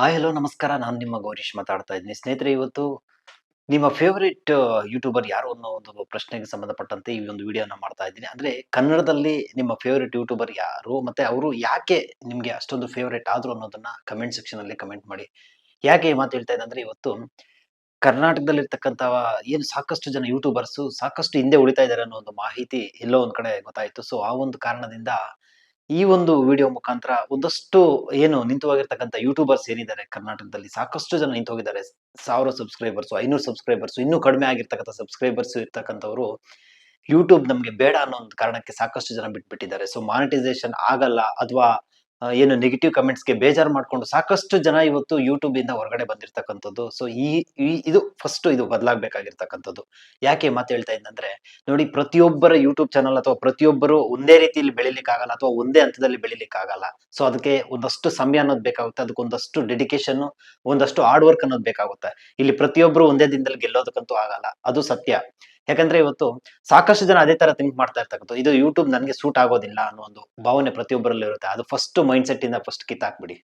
Hi hello ನಮಸ್ಕಾರ. ನಾನು ನಿಮ್ಮ ಗೌರೀಶ್ ಮಾತಾಡ್ತಾ ಇದ್ದೀನಿ. ಸ್ನೇಹಿತರೆ, ಇವತ್ತು ನಿಮ್ಮ ಫೇವ್ರೇಟ್ ಯೂಟ್ಯೂಬರ್ ಯಾರು ಅನ್ನೋ ಒಂದು ಪ್ರಶ್ನೆಗೆ ಸಂಬಂಧಪಟ್ಟಂತೆ ಈ ಒಂದು ವಿಡಿಯೋನ ಮಾಡ್ತಾ ಇದ್ದೀನಿ. ಅಂದ್ರೆ ಕನ್ನಡದಲ್ಲಿ ನಿಮ್ಮ ಫೇವ್ರೇಟ್ ಯೂಟ್ಯೂಬರ್ ಯಾರು? ಮತ್ತೆ ಅವರು ಯಾಕೆ ನಿಮ್ಗೆ ಅಷ್ಟೊಂದು ಫೇವ್ರೇಟ್ ಆದ್ರು ಅನ್ನೋದನ್ನ ಕಮೆಂಟ್ ಸೆಕ್ಷನ್ ಅಲ್ಲಿ ಕಮೆಂಟ್ ಮಾಡಿ. ಯಾಕೆ ಈ ಮಾತು ಹೇಳ್ತಾ ಇದ್ದೆ ಅಂದ್ರೆ ಇವತ್ತು ಕರ್ನಾಟಕದಲ್ಲಿರ್ತಕ್ಕಂಥ, ಏನು ಸಾಕಷ್ಟು ಜನ ಯೂಟ್ಯೂಬರ್ಸ್ ಸಾಕಷ್ಟು ಹಿಂದೆ ಉಳಿತಾ ಇದ್ದಾರೆ ಅನ್ನೋ ಒಂದು ಮಾಹಿತಿ ಎಲ್ಲೋ ಒಂದ್ ಕಡೆ ಗೊತ್ತಾಯ್ತು. ಸೊ ಆ ಒಂದು ಕಾರಣದಿಂದ ಈ ಒಂದು ವಿಡಿಯೋ ಮುಖಾಂತರ ಒಂದಷ್ಟು ಏನು ನಿಂತು ಹೋಗಿರ್ತಕ್ಕಂಥ ಯೂಟ್ಯೂಬರ್ಸ್ ಏನಿದ್ದಾರೆ ಕರ್ನಾಟಕದಲ್ಲಿ, ಸಾಕಷ್ಟು ಜನ ನಿಂತು ಹೋಗಿದ್ದಾರೆ ಸಾವಿರ ಸಬ್ಸ್ಕ್ರೈಬರ್ಸ್ ಐನೂರು ಸಬ್ಸ್ಕ್ರೈಬರ್ಸ್ ಇನ್ನೂ ಕಡಿಮೆ ಆಗಿರ್ತಕ್ಕಂಥ ಸಬ್ಸ್ಕ್ರೈಬರ್ಸ್ ಇರ್ತಕ್ಕಂಥವ್ರು ಯೂಟ್ಯೂಬ್ ನಮಗೆ ಬೇಡ ಅನ್ನೋ ಒಂದು ಕಾರಣಕ್ಕೆ ಸಾಕಷ್ಟು ಜನ ಬಿಟ್ಬಿಟ್ಟಿದ್ದಾರೆ. ಸೊ ಮಾನಿಟೈಸೇಷನ್ ಆಗಲ್ಲ, ಅಥವಾ ಏನು ನೆಗೆಟಿವ್ ಕಮೆಂಟ್ಸ್ಗೆ ಬೇಜಾರು ಮಾಡ್ಕೊಂಡು ಸಾಕಷ್ಟು ಜನ ಇವತ್ತು ಯೂಟ್ಯೂಬ್ ಇಂದ ಹೊರಗಡೆ ಬಂದಿರತಕ್ಕಂಥದ್ದು. ಸೊ ಈ, ಈ- ಇದು ಫಸ್ಟ್ ಇದು ಬದಲಾಗಬೇಕಾಗಿರ್ತಕ್ಕಂಥದ್ದು. ಯಾಕೆ ಮಾತು ಹೇಳ್ತಾ ಇದ್ದಂದ್ರೆ ನೋಡಿ ಪ್ರತಿಯೊಬ್ಬರ ಯೂಟ್ಯೂಬ್ ಚಾನಲ್ ಅಥವಾ ಪ್ರತಿಯೊಬ್ಬರು ಒಂದೇ ರೀತಿಯಲ್ಲಿ ಬೆಳಿಲಿಕ್ಕೆ ಆಗಲ್ಲ ಅಥವಾ ಒಂದೇ ಹಂತದಲ್ಲಿ ಬೆಳಿಲಿಕ್ಕೆ ಆಗಲ್ಲ ಸೊ ಅದಕ್ಕೆ ಒಂದಷ್ಟು ಸಮಯ ಅನ್ನೋದು ಬೇಕಾಗುತ್ತೆ. ಅದಕ್ಕೆ ಒಂದಷ್ಟು ಡೆಡಿಕೇಶನ್ ಒಂದಷ್ಟು ಹಾರ್ಡ್ ವರ್ಕ್ ಅನ್ನೋದು ಬೇಕಾಗುತ್ತೆ. ಇಲ್ಲಿ ಪ್ರತಿಯೊಬ್ಬರು ಒಂದೇ ದಿನದಲ್ಲಿ ಗೆಲ್ಲೋದಕ್ಕಂತೂ ಆಗಲ್ಲ. ಅದು ಸತ್ಯ. ಯಾಕಂದ್ರೆ ಇವತ್ತು ಸಾಕಷ್ಟು ಜನ ಅದೇ ತರ ಥಿಂಕ್ ಮಾಡ್ತಾ ಇರ್ತಕ್ಕಂಥ ಇದು ಯೂಟ್ಯೂಬ್ ನನಗೆ ಸೂಟ್ ಆಗೋದಿಲ್ಲ ಅನ್ನೋ ಒಂದು ಭಾವನೆ ಪ್ರತಿಯೊಬ್ಬರಲ್ಲಿ ಇರುತ್ತೆ. ಅದು ಫಸ್ಟ್ ಮೈಂಡ್ ಸೆಟ್ ಇಂದ ಫಸ್ಟ್ ಕಿತ್ತಾಕ್ಬಿಡಿ.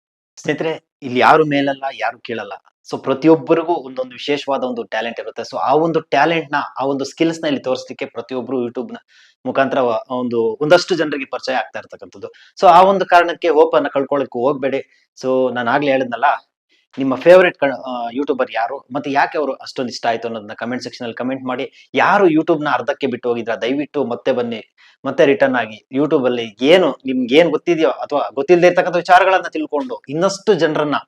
ಸ್ನೇಹಿತರೆ, ಇಲ್ಲಿ ಯಾರು ಮೇಲಲ್ಲ, ಯಾರು ಕೇಳಲ್ಲ. ಸೊ ಪ್ರತಿಯೊಬ್ಬರಿಗೂ ಒಂದೊಂದು ವಿಶೇಷವಾದ ಒಂದು ಟ್ಯಾಲೆಂಟ್ ಇರುತ್ತೆ. ಸೊ ಆ ಒಂದು ಟ್ಯಾಲೆಂಟ್ನ, ಆ ಒಂದು ಸ್ಕಿಲ್ಸ್ನ ಇಲ್ಲಿ ತೋರಿಸ್ಲಿಕ್ಕೆ ಪ್ರತಿಯೊಬ್ಬರು ಯೂಟ್ಯೂಬ್ನ ಮುಖಾಂತರ ಒಂದು, ಒಂದಷ್ಟು ಜನರಿಗೆ ಪರಿಚಯ ಆಗ್ತಾ ಇರ್ತಕ್ಕಂಥದ್ದು. ಸೊ ಆ ಒಂದು ಕಾರಣಕ್ಕೆ ಓಪನ್ ಅನ್ನ ಹೋಗ್ಬೇಡಿ. ಸೊ ನಾನು ಆಗ್ಲೇ ಹೇಳಿದ್ನಲ್ಲ ನಿಮ್ಮ ಫೇವ್ರೇಟ್ ಯೂಟ್ಯೂಬರ್ ಯಾರು? ಮತ್ತೆ ಯಾಕೆ ಅವರು ಅಷ್ಟೊಂದು ಇಷ್ಟ ಆಯ್ತು ಅನ್ನೋದನ್ನ ಕಮೆಂಟ್ ಸೆಕ್ಷನ್ ಅಲ್ಲಿ ಕಮೆಂಟ್ ಮಾಡಿ. ಯಾರು ಯೂಟ್ಯೂಬ್ನ ಅರ್ಧಕ್ಕೆ ಬಿಟ್ಟು ಹೋಗಿದ್ರ? ದಯವಿಟ್ಟು ಮತ್ತೆ ಬನ್ನಿ. ಮತ್ತೆ ರಿಟರ್ನ್ ಆಗಿ. ಯೂಟ್ಯೂಬ್ ಅಲ್ಲಿ ಏನು, ನಿಮ್ಗೆ ಏನ್ ಗೊತ್ತಿದೆಯೋ ಅಥವಾ ಗೊತ್ತಿಲ್ಲದೆ ಇರ್ತಕ್ಕಂಥ ವಿಚಾರಗಳನ್ನ ತಿಳ್ಕೊಂಡು ಇನ್ನಷ್ಟು ಜನರನ್ನ.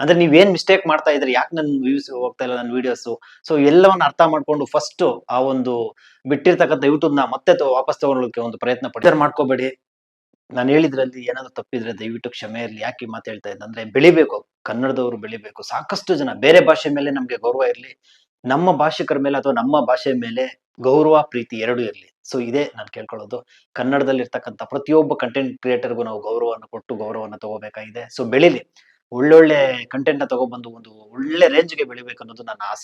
ಅಂದ್ರೆ ನೀವೇನ್ ಮಿಸ್ಟೇಕ್ ಮಾಡ್ತಾ ಇದ್ರಿ? ಯಾಕೆ ನನ್ನ ವ್ಯೂಸ್ ಹೋಗ್ತಾ ಇಲ್ಲ ನನ್ನ ವಿಡಿಯೋಸ್ ಸೊ ಎಲ್ಲವನ್ನ ಅರ್ಥ ಮಾಡ್ಕೊಂಡು ಫಸ್ಟ್ ಆ ಒಂದು ಬಿಟ್ಟಿರ್ತಕ್ಕಂಥ ಯೂಟ್ಯೂಬ್ನ ಮತ್ತೆ ವಾಪಸ್ ತಗೊಳ್ಳೋಕೆ ಒಂದು ಪ್ರಯತ್ನ ಪಡಿ. ಮಾಡ್ಕೋಬೇಡಿ. ನಾನು ಹೇಳಿದ್ರಲ್ಲಿ ಏನಾದ್ರು ತಪ್ಪಿದ್ರೆ ದಯವಿಟ್ಟು ಕ್ಷಮೆ ಇರಲಿ. ಯಾಕೆ ಮಾತಾಡ್ತಾ ಮಾತು ಹೇಳ್ತಾ ಇದ್ದೆ ಅಂದ್ರೆ ಬೆಳಿಬೇಕು. ಕನ್ನಡದವರು ಬೆಳಿಬೇಕು. ಸಾಕಷ್ಟು ಜನ, ಬೇರೆ ಭಾಷೆ ಮೇಲೆ ನಮ್ಗೆ ಗೌರವ ಇರಲಿ, ನಮ್ಮ ಭಾಷಿಕರ ಮೇಲೆ ಅಥವಾ ನಮ್ಮ ಭಾಷೆ ಮೇಲೆ ಗೌರವ, ಪ್ರೀತಿ ಎರಡೂ ಇರಲಿ. ಸೊ ಇದೇ ನಾನು ಕೇಳ್ಕೊಳ್ಳೋದು. ಕನ್ನಡದಲ್ಲಿ ಇರ್ತಕ್ಕಂಥ ಪ್ರತಿಯೊಬ್ಬ ಕಂಟೆಂಟ್ ಕ್ರಿಯೇಟರ್ಗೂ ನಾವು ಗೌರವವನ್ನು ಕೊಟ್ಟು ಗೌರವವನ್ನು ತಗೋಬೇಕಾಗಿದೆ. ಸೊ ಬೆಳಿಲಿ ಒಳ್ಳೊಳ್ಳೆ ಕಂಟೆಂಟ್ನ ತಗೊಬಂದು ಒಂದು ಒಳ್ಳೆ ರೇಂಜ್ಗೆ ಬೆಳಿಬೇಕು ಅನ್ನೋದು ನನ್ನ ಆಸೆ.